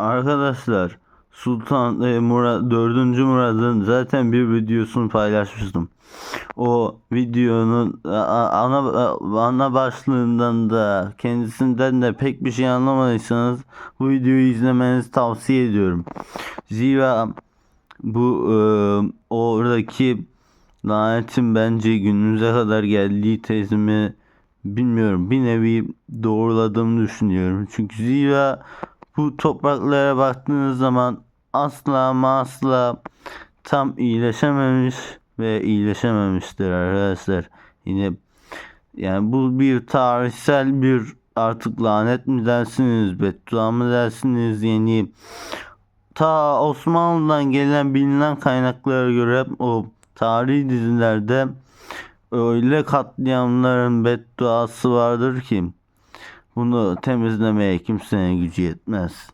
Arkadaşlar Sultan e, Murad 4. Murad'ın zaten bir videosunu paylaşmıştım. O videonun a- ana a- ana başlığından da kendisinden de pek bir şey anlamadıysanız bu videoyu izlemenizi tavsiye ediyorum. Zira bu e, oradaki lanetin bence günümüze kadar geldiği tezimi bilmiyorum bir nevi doğruladığımı düşünüyorum. Çünkü zira bu topraklara baktığınız zaman asla ama asla tam iyileşememiş ve iyileşememiştir arkadaşlar. Yine yani bu bir tarihsel bir artık lanet mi dersiniz, beddua mı dersiniz yani ta Osmanlı'dan gelen bilinen kaynaklara göre o tarihi dizilerde öyle katliamların bedduası vardır ki bunu temizlemeye kimsenin gücü yetmez.